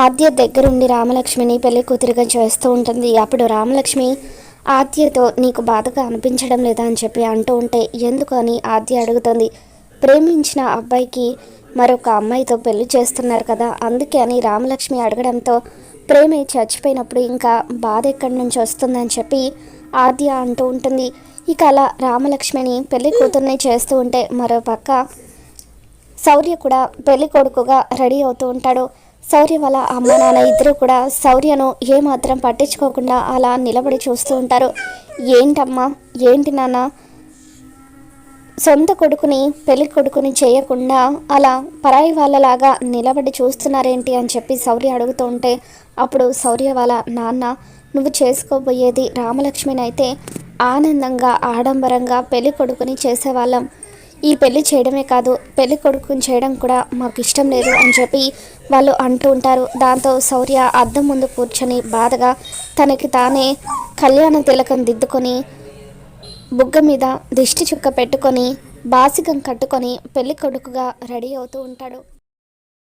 ఆద్య దగ్గరుండి రామలక్ష్మిని పెళ్ళి కూతురిగా చేస్తూ ఉంటుంది. అప్పుడు రామలక్ష్మి ఆద్యతో నీకు బాధగా అనిపించడం లేదా అని చెప్పి అంటూ ఉంటే ఎందుకు అని ఆద్య అడుగుతుంది. ప్రేమించిన అబ్బాయికి మరొక అమ్మాయితో పెళ్ళి చేస్తున్నారు కదా అందుకే అని రామలక్ష్మి అడగడంతో ప్రేమే చచ్చిపోయినప్పుడు ఇంకా బాధ ఎక్కడి నుంచి వస్తుందని చెప్పి ఆద్య అంటూ ఉంటుంది. ఇక అలా రామలక్ష్మిని పెళ్ళి కూతుర్ని చేస్తూ ఉంటే మరో పక్క శౌర్య కూడా పెళ్ళి కొడుకుగా రెడీ అవుతూ ఉంటాడు. శౌర్య వాళ్ళ అమ్మ నాన్న ఇద్దరు కూడా శౌర్యను ఏమాత్రం పట్టించుకోకుండా అలా నిలబడి చూస్తూ ఉంటారు. ఏంటమ్మా? ఏంటి నాన్న? సొంత కొడుకుని పెళ్ళి కొడుకుని చేయకుండా అలా పరాయి వాళ్ళలాగా నిలబడి చూస్తున్నారేంటి అని చెప్పి శౌర్య అడుగుతూ ఉంటే అప్పుడు శౌర్య వాళ్ళ నాన్న నువ్వు చేసుకోబోయేది రామలక్ష్మిని అయితే ఆనందంగా ఆడంబరంగా పెళ్ళి కొడుకుని చేసేవాళ్ళం. ఈ పెళ్ళి చేయడమే కాదు పెళ్ళి కొడుకుని చేయడం కూడా మాకు ఇష్టం లేదు అని చెప్పి వాళ్ళు అంటూ ఉంటారు. దాంతో శౌర్య అద్దం ముందు కూర్చొని బాధగా తనకి తానే కళ్యాణ తిలకం దిద్దుకొని బుగ్గ మీద దిష్టి చుక్క పెట్టుకొని బాసికం కట్టుకొని పెళ్ళి కొడుకుగా రెడీ అవుతూ ఉంటాడు.